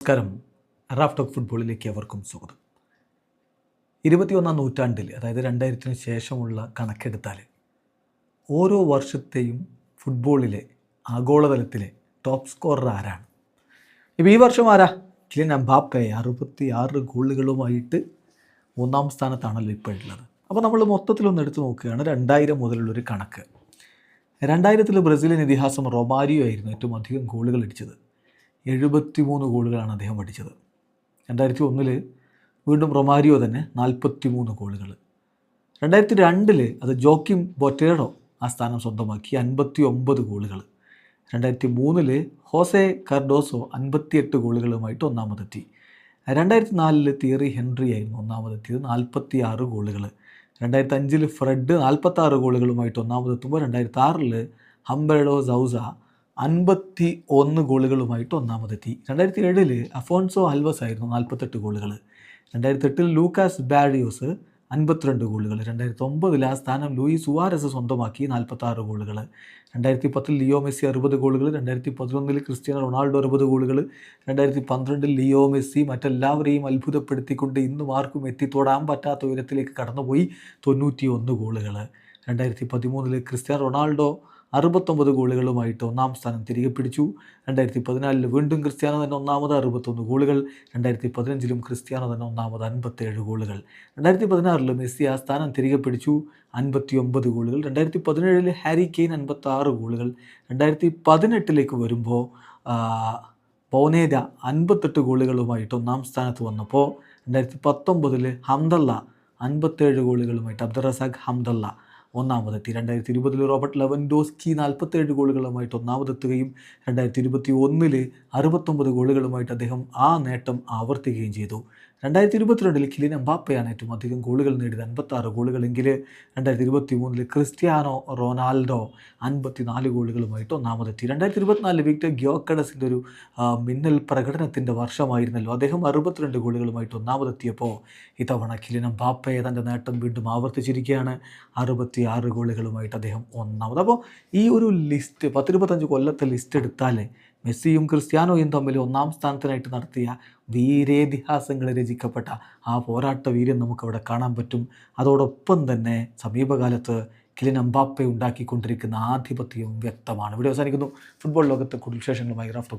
നമസ്കാരം. Raf talk ഫുട്ബോളിലേക്ക് അവർക്കും സ്വാഗതം. ഇരുപത്തിയൊന്നാം നൂറ്റാണ്ടിൽ അതായത് രണ്ടായിരത്തിന് ശേഷമുള്ള കണക്കെടുത്താൽ ഓരോ വർഷത്തെയും ഫുട്ബോളിലെ ആഗോളതലത്തിലെ ടോപ്പ് സ്കോറർ ആരാണ്? ഇപ്പോൾ ഈ വർഷം ആരാ? കിലിൻ അംബാപ്പെ അറുപത്തി ആറ് ഗോളുകളുമായിട്ട് മൂന്നാം സ്ഥാനത്താണല്ലോ ഇപ്പോൾ ഉള്ളത്. അപ്പോൾ നമ്മൾ മൊത്തത്തിലൊന്ന് എടുത്തു നോക്കുകയാണ് രണ്ടായിരം മുതലുള്ളൊരു കണക്ക്. രണ്ടായിരത്തിൽ ബ്രസീലിയൻ ഇതിഹാസം റൊമാരിയോ ആയിരുന്നു ഏറ്റവും അധികം ഗോളുകൾ അടിച്ചത്. എഴുപത്തി മൂന്ന് ഗോളുകളാണ് അദ്ദേഹം അടിച്ചത് രണ്ടായിരത്തി ഒന്നിൽ വീണ്ടും റൊമാരിയോ തന്നെ നാൽപ്പത്തി മൂന്ന് ഗോളുകൾ രണ്ടായിരത്തി രണ്ടിൽ അത് ജോക്കിം ബൊറ്റേഡോ ആ സ്ഥാനം സ്വന്തമാക്കി അൻപത്തി ഒമ്പത് ഗോളുകൾ രണ്ടായിരത്തി മൂന്നിൽ ഹോസെ കർഡോസോ അൻപത്തിയെട്ട് ഗോളുകളുമായിട്ട് ഒന്നാമതെത്തി. രണ്ടായിരത്തി നാലിൽ തിയറി ഹെൻറി ആയിരുന്നു ഒന്നാമതെത്തിയത് നാൽപ്പത്തി ആറ് ഗോളുകൾ രണ്ടായിരത്തി അഞ്ചിൽ ഫ്രെഡ് നാൽപ്പത്താറ് ഗോളുകളുമായിട്ട് ഒന്നാമതെത്തുമ്പോൾ രണ്ടായിരത്തി ആറിൽ ഹംബർഡോ സൗസ അൻപത്തി ഒന്ന് ഗോളുകളുമായിട്ട് ഒന്നാമതെത്തി. രണ്ടായിരത്തി ഏഴിൽ അഫോൺസോ അൽവസ് ആയിരുന്നു നാൽപ്പത്തെട്ട് ഗോളുകൾ രണ്ടായിരത്തി എട്ടിൽ ലൂക്കാസ് ബാഡിയോസ് അൻപത്തിരണ്ട് ഗോളുകൾ രണ്ടായിരത്തി ഒമ്പതിൽ ആ സ്ഥാനം ലൂയി സുവാരസ് സ്വന്തമാക്കി നാൽപ്പത്താറ് ഗോളുകൾ രണ്ടായിരത്തി പത്തിൽ ലിയോ മെസ്സി അറുപത് ഗോളുകൾ രണ്ടായിരത്തി പതിനൊന്നിൽ ക്രിസ്ത്യാനോ റൊണാൾഡോ അറുപത് ഗോളുകൾ രണ്ടായിരത്തി പന്ത്രണ്ടിൽ ലിയോ മെസ്സി മറ്റെല്ലാവരെയും അത്ഭുതപ്പെടുത്തിക്കൊണ്ട് ഇന്നും ആർക്കും എത്തിത്തോടാൻ പറ്റാത്ത ഉയരത്തിലേക്ക് കടന്നുപോയി തൊണ്ണൂറ്റി ഒന്ന് ഗോളുകൾ രണ്ടായിരത്തി പതിമൂന്നിൽ ക്രിസ്ത്യാനോ റൊണാൾഡോ അറുപത്തൊമ്പത് ഗോളുകളുമായിട്ട് ഒന്നാം സ്ഥാനം തിരികെ പിടിച്ചു. രണ്ടായിരത്തി പതിനാലിൽ വീണ്ടും ക്രിസ്ത്യാനോ തന്നെ ഒന്നാമത് അറുപത്തൊന്ന് ഗോളുകൾ. രണ്ടായിരത്തി പതിനഞ്ചിലും ക്രിസ്ത്യാനോ തന്നെ ഒന്നാമത് അൻപത്തേഴ് ഗോളുകൾ. രണ്ടായിരത്തി പതിനാറിൽ മെസ്സി ആ സ്ഥാനം തിരികെ പിടിച്ചു. അൻപത്തി ഒമ്പത് ഗോളുകൾ. രണ്ടായിരത്തി പതിനേഴിൽ ഹാരി കെയ്ൻ അൻപത്തി ആറ് ഗോളുകൾ. രണ്ടായിരത്തി പതിനെട്ടിലേക്ക് വരുമ്പോൾ പോനേര അൻപത്തെട്ട് ഗോളുകളുമായിട്ട് ഒന്നാം സ്ഥാനത്ത് വന്നപ്പോൾ രണ്ടായിരത്തി പത്തൊമ്പതിൽ ഹംദല്ല അൻപത്തേഴ് ഗോളുകളുമായിട്ട് അബ്ദുറസാഖ് ഹംദല്ല ഒന്നാമതെത്തി. രണ്ടായിരത്തി ഇരുപതിൽ റോബർട്ട് ലെവൻഡോസ്കി നാൽപ്പത്തേഴ് ഗോളുകളുമായിട്ട് ഒന്നാമതെത്തുകയും രണ്ടായിരത്തി ഇരുപത്തി ഒന്നിൽ അറുപത്തൊമ്പത് ഗോളുകളുമായിട്ട് അദ്ദേഹം ആ നേട്ടം ആവർത്തിക്കുകയും ചെയ്തു. രണ്ടായിരത്തി ഇരുപത്തിരണ്ടിൽ കിലിൻ എംബാപ്പയാണ് ഏറ്റവും അധികം ഗോളുകൾ നേടിയത്. അൻപത്താറ് ഗോളുകളെങ്കിൽ രണ്ടായിരത്തി ഇരുപത്തി മൂന്നിൽ ക്രിസ്ത്യാനോ റൊണാൾഡോ അൻപത്തി നാല് ഗോളുകളുമായിട്ട് ഒന്നാമതെത്തി. രണ്ടായിരത്തി ഇരുപത്തിനാലിൽ വിക്ടർ ഗ്യോക്കഡസിന്റെ ഒരു മിന്നൽ പ്രകടനത്തിന്റെ വർഷമായിരുന്നല്ലോ. അദ്ദേഹം അറുപത്തിരണ്ട് ഗോളുകളുമായിട്ട് ഒന്നാമതെത്തിയപ്പോൾ ഇത്തവണ കിലിൻ എംബാപ്പയെ തന്റെ നേട്ടം വീണ്ടും ആവർത്തിച്ചിരിക്കുകയാണ്. അറുപത്തി ആറ് ഗോളുകളുമായിട്ട് അദ്ദേഹം ഒന്നാമത്. അപ്പോൾ ഈ ഒരു ലിസ്റ്റ് പത്തിരുപത്തഞ്ച് കൊല്ലത്തെ ലിസ്റ്റ് എടുത്താൽ മെസ്സിയും ക്രിസ്ത്യാനോയും തമ്മിൽ ഒന്നാം സ്ഥാനത്തിനായിട്ട് നടത്തിയ വീരേതിഹാസങ്ങൾ രചിക്കപ്പെട്ട ആ പോരാട്ട വീര്യം നമുക്കവിടെ കാണാൻ പറ്റും. അതോടൊപ്പം തന്നെ സമീപകാലത്ത് കിലിൻ അമ്പാപ്പെ ഉണ്ടാക്കിക്കൊണ്ടിരിക്കുന്ന ആധിപത്യവും വ്യക്തമാണ്. ഇവിടെ അവസാനിക്കുന്നു. ഫുട്ബോൾ ലോകത്തെ കൂടുതൽ വിശേഷങ്ങളുമായി റഫ്